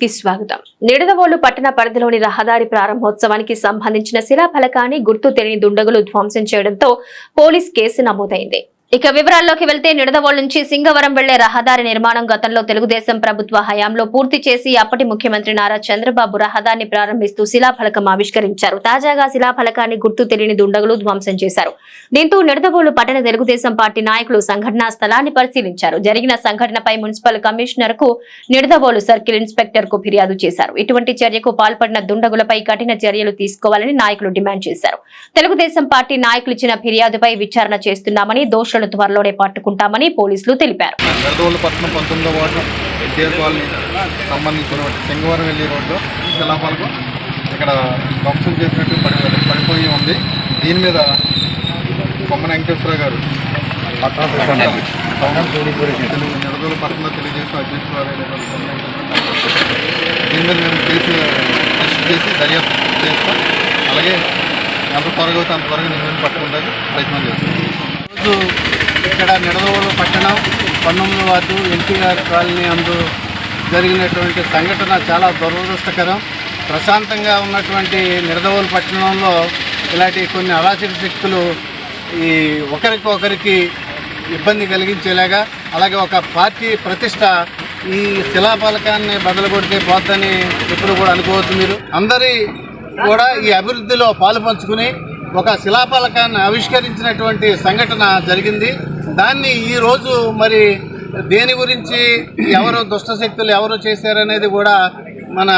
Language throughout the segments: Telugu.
కి స్వాగతం. నిడదవోలు పట్టణ పరిధిలోని రహదారి ప్రారంభోత్సవానికి సంబంధించిన శిలాఫలకాన్ని గుర్తు తెలియని దుండగులు ధ్వంసం చేయడంతో పోలీస్ కేసు నమోదైంది. ఇక వివరాల్లోకి వెళ్తే నిడదవోల్ నుంచి సింగవరం వెళ్ళే రహదారి నిర్మాణం గతంలో తెలుగుదేశం ప్రభుత్వ హయాంలో పూర్తి చేసి అప్పటి ముఖ్యమంత్రి నారా చంద్రబాబు రహదారిని ప్రారంభిస్తూ శిలాఫలకం ఆవిష్కరించారు. తాజాగా శిలాఫలకాన్ని గుర్తు తెలియని దుండగులు ధ్వంసం చేశారు. దీంతో నిడదవోలు పట్టణ తెలుగుదేశం పార్టీ నాయకులు సంఘటనా స్థలాన్ని పరిశీలించారు. జరిగిన సంఘటనపై మున్సిపల్ కమిషనర్కు నిడదవోలు సర్కిల్ ఇన్స్పెక్టర్కు ఫిర్యాదు చేశారు. ఇటువంటి చర్యకు పాల్పడిన దుండగులపై కఠిన చర్యలు తీసుకోవాలని నాయకులు డిమాండ్ చేశారు. తెలుగుదేశం పార్టీ నాయకులు ఇచ్చిన ఫిర్యాదుపై విచారణ చేస్తున్నామని దోషులు దోషులను త్వరలోనే పట్టుకుంటామని పోలీసులు తెలిపారు. ఇక్కడ ధ్వంసం చేసినట్టు పడి పడిపోయి ఉంది. దీని మీద వెంకటేశ్వర గారు పట్టణంలో. దీని మీద మేము కేసు రిజిస్టర్ చేసి దర్యాప్తు చేస్తాం. అలాగే ఎంత త్వరగా అయితే అంత త్వరగా నేను పట్టుకుంటానికి ప్రయత్నం చేస్తాం. ఈరోజు ఇక్కడ నిడదవోలు పట్టణం పంతొమ్మిది వార్డు ఎన్టీఆర్ కాలనీ అందు జరిగినటువంటి సంఘటన చాలా దురదృష్టకరం. ప్రశాంతంగా ఉన్నటువంటి నిడదవోలు పట్టణంలో ఇలాంటి కొన్ని అరాచక శక్తులు ఈ ఒకరికి ఒకరికి ఇబ్బంది కలిగించేలాగా అలాగే ఒక పార్టీ ప్రతిష్ట ఈ శిలాఫలకాన్ని బదులు కొడితే పోద్దని ఎప్పుడు కూడా అనుకోవచ్చు మీరు. అందరి కూడా ఈ అభివృద్ధిలో పాలు పంచుకుని ఒక శిలాఫలకాన్ని ఆవిష్కరించినటువంటి సంఘటన జరిగింది. దాన్ని ఈ రోజు మరి దేని గురించి ఎవరు దుష్ట శక్తులు ఎవరు చేశారనేది కూడా మన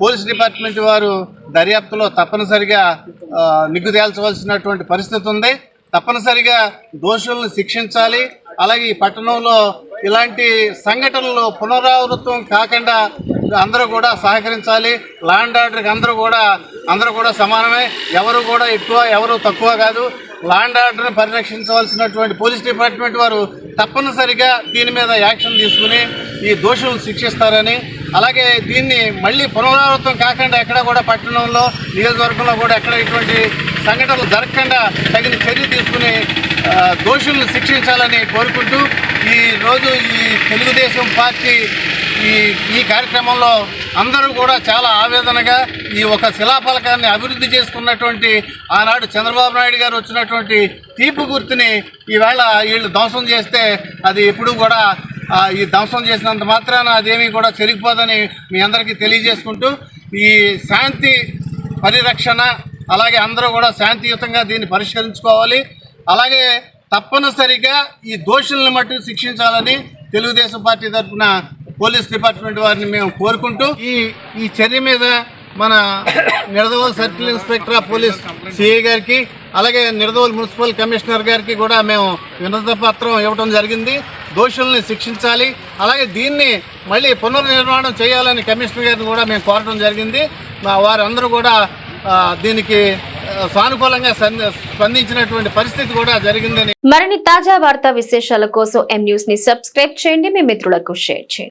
పోలీస్ డిపార్ట్మెంట్ వారు దర్యాప్తులో తప్పనిసరిగా నిగ్గుదేల్చవలసినటువంటి నిగ్గు తేల్చవలసినటువంటి పరిస్థితి ఉంది. తప్పనిసరిగా దోషులను శిక్షించాలి. అలాగే ఈ పట్టణంలో ఇలాంటి సంఘటనలు పునరావృతం కాకుండా అందరూ కూడా సహకరించాలి. ల్యాండ్ ఆర్డర్కి అందరూ కూడా అందరూ కూడా సమానమే. ఎవరు కూడా ఎక్కువ ఎవరు తక్కువ కాదు. ల్యాండ్ ఆర్డర్ని పరిరక్షించవలసినటువంటి పోలీస్ డిపార్ట్మెంట్ వారు తప్పనిసరిగా దీని మీద యాక్షన్ తీసుకుని ఈ దోషులను శిక్షిస్తారని అలాగే దీన్ని మళ్ళీ పునరావృతం కాకుండా ఎక్కడ కూడా పట్టణంలో నియోజకవర్గంలో కూడా ఎక్కడ ఇటువంటి సంఘటనలు జరగకుండా తగిన చర్య తీసుకుని దోషులను శిక్షించాలని కోరుకుంటూ ఈరోజు ఈ తెలుగుదేశం పార్టీ ఈ ఈ కార్యక్రమంలో అందరూ కూడా చాలా ఆవేదనగా ఈ ఒక శిలాఫలకాన్ని అభివృద్ధి చేసుకున్నటువంటి ఆనాడు చంద్రబాబు నాయుడు గారు వచ్చినటువంటి తీర్పు గుర్తుని ఈవేళ వీళ్ళు ధ్వంసం చేస్తే అది ఎప్పుడూ కూడా ఈ ధ్వంసం చేసినంత మాత్రాన అదేమీ కూడా చెరిగిపోదని మీ అందరికీ తెలియజేసుకుంటూ ఈ శాంతి పరిరక్షణ అలాగే అందరూ కూడా శాంతియుతంగా దీన్ని పరిష్కరించుకోవాలి. అలాగే తప్పనిసరిగా ఈ దోషులను మట్టు శిక్షించాలని తెలుగుదేశం పార్టీ తరఫున పోలీస్ డిపార్ట్మెంట్ వారిని మేము కోరుకుంటూ ఈ ఈ చర్య మీద మన Nidadavolu circle inspector of police CI గారికి అలాగే నిడదవోలు మున్సిపల్ కమిషనర్ గారికి కూడా మేము వినత పత్రం ఇవ్వడం జరిగింది. దోషుల్ని శిక్షించాలి అలాగే దీన్ని మళ్ళీ పునర్నిర్మాణం చేయాలని కమిషనర్ గారిని కూడా మేము కోరడం జరిగింది. మా వారందరూ కూడా దీనికి సానుకూలంగా స్పందించినటువంటి పరిస్థితి కూడా జరిగిందని మరిన్ని తాజా వార్తా విశేషాల కోసం ఎం న్యూస్ని సబ్స్క్రైబ్ చేయండి. మీ మిత్రులకు షేర్ చేయండి.